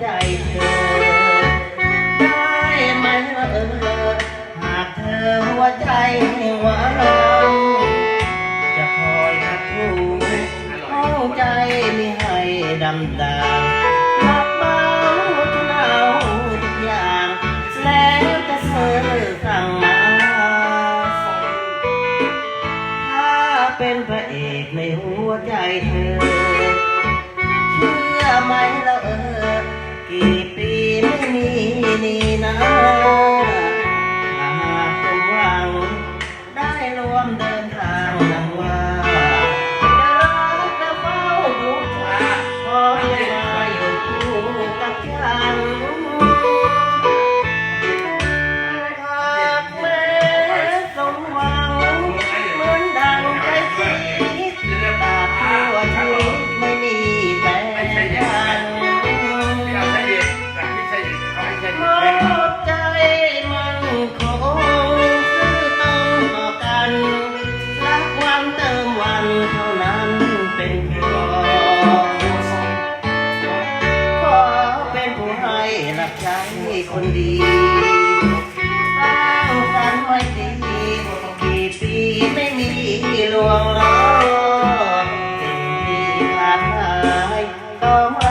ได้ไหมเออ หากเธอหัวใจหวานจะคอยหักทูห้อใจไม่ให้ดำดาหักเบาทุเาทุกอย่าง แล้วจะเธอสั่มา ถ้าเป็นพระเอกในหัวใจเธอ เชื่อไหมเราเออ กี่ คนดีสร้างสรรค์ไว้ดีกี่ปีไม่มีลวงล้อสิ่งที่ขาดหายต้อง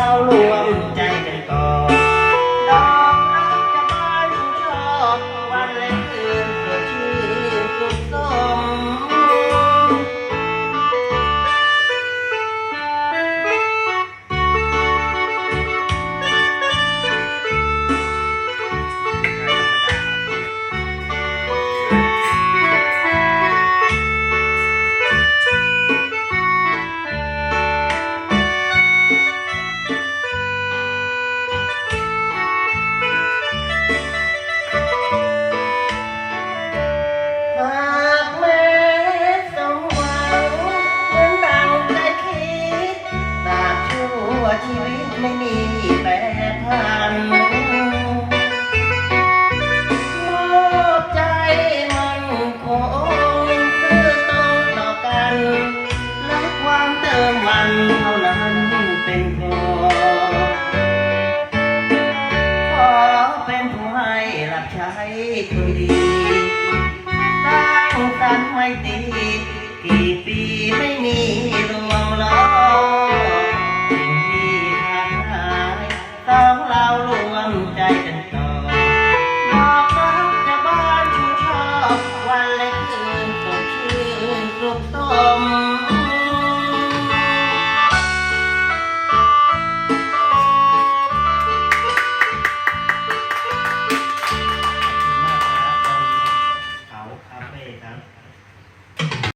ทุยดีสร้างแฟนไว้ดีกี่ปีไม่มีลง